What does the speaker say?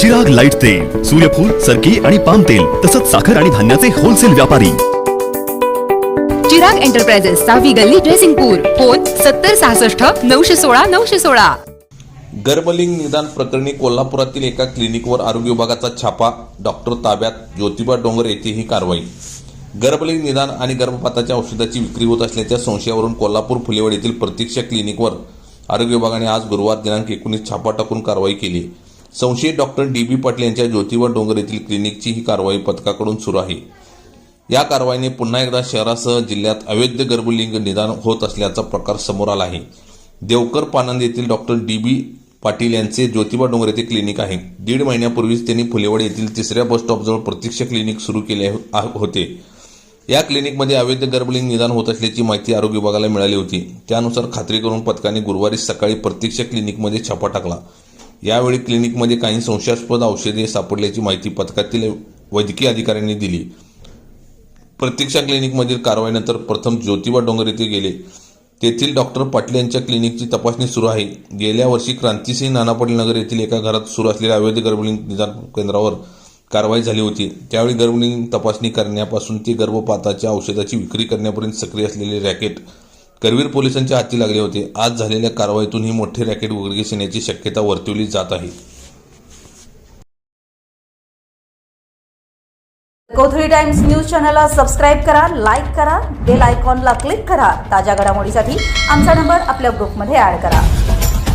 Chirag light तेल सूर्यफूल सरकी आणि पाम तेल तसंच साखर आणि धान्याचे होलसेल व्यापारी. चिराग एंटरप्राइजेस सहावी गल्ली ड्रेसिंगपूर फोन सत्तर सहासष्ट नऊशे सोळा नऊशे सोळा. गर्भलिंग निदान प्रकरणी कोल्हापुरातील एका क्लिनिकवर आरोग्य विभागाचा छापा डॉक्टर ताब्यात ज्योतिबा डोंगर येथे ही कारवाई. गर्भलिंग निदान आणि गर्भपाताच्या औषधाची विक्री होत असल्याच्या संशयावरून कोल्हापूर फुलेवाड येथील प्रतीक्षा क्लिनिकवर आरोग्य विभागाने आज गुरुवार दिनांक एकोणीस छापा टाकून कारवाई केली. संशयित डॉक्टर डी बी पाटील यांच्या ज्योतिबा डोंगर येथील क्लिनिकची ही कारवाई पथकाकडून सुरू आहे. या कारवाईने पुन्हा एकदा शहरासह जिल्ह्यात अवैध गर्भलिंग निदान होत असल्याचा प्रकार समोर आला आहे. देवकर पानंद येथील डॉक्टर डी बी पाटील यांचे ज्योतिबा डोंगर येथे क्लिनिक आहे. दीड महिन्यापूर्वीच त्यांनी फुलेवाडी येथील तिसऱ्या बस स्टॉपजवळ प्रत्यक्ष क्लिनिक सुरू केले हो- आ- होते. या क्लिनिकमध्ये अवैध गर्भलिंग निदान होत असल्याची माहिती आरोग्य विभागाला मिळाली होती. त्यानुसार खात्री करून पथकाने गुरुवारी सकाळी प्रत्यक्ष क्लिनिकमध्ये छापा टाकला. यावेळी क्लिनिकमध्ये काही संशयास्पद औषधे सापडल्याची माहिती पथकातील वैद्यकीय अधिकाऱ्यांनी दिली. प्रतीक्षा क्लिनिकमधील कारवाईनंतर प्रथम ज्योतिबा डोंगर येथे गेले. तेथील डॉक्टर पाटील यांच्या क्लिनिकची तपासणी सुरू आहे. गेल्या वर्षी क्रांतिसिंह नाना पाटील नगर येथील एका घरात सुरू असलेल्या अवैध गर्भलिंग निदान केंद्रावर कारवाई झाली होती. त्यावेळी गर्भलिंग तपासणी करण्यापासून ते गर्भपाताच्या औषधाची विक्री करण्यापर्यंत सक्रिय असलेले रॅकेट करवीर पोलिसांच्या हाती लागले होते. आज झालेल्या कारवाईतून ही मोठे रॅकेट उघडकीस येण्याची शक्यता वर्तवली जात आहे. कोथळी टाइम्स न्यूज चॅनलला सबस्क्राईब करा लाईक करा बेल आयकॉनला क्लिक करा. ताज्या घडामोडीसाठी आमचा नंबर आपल्या ग्रुपमध्ये ऍड करा.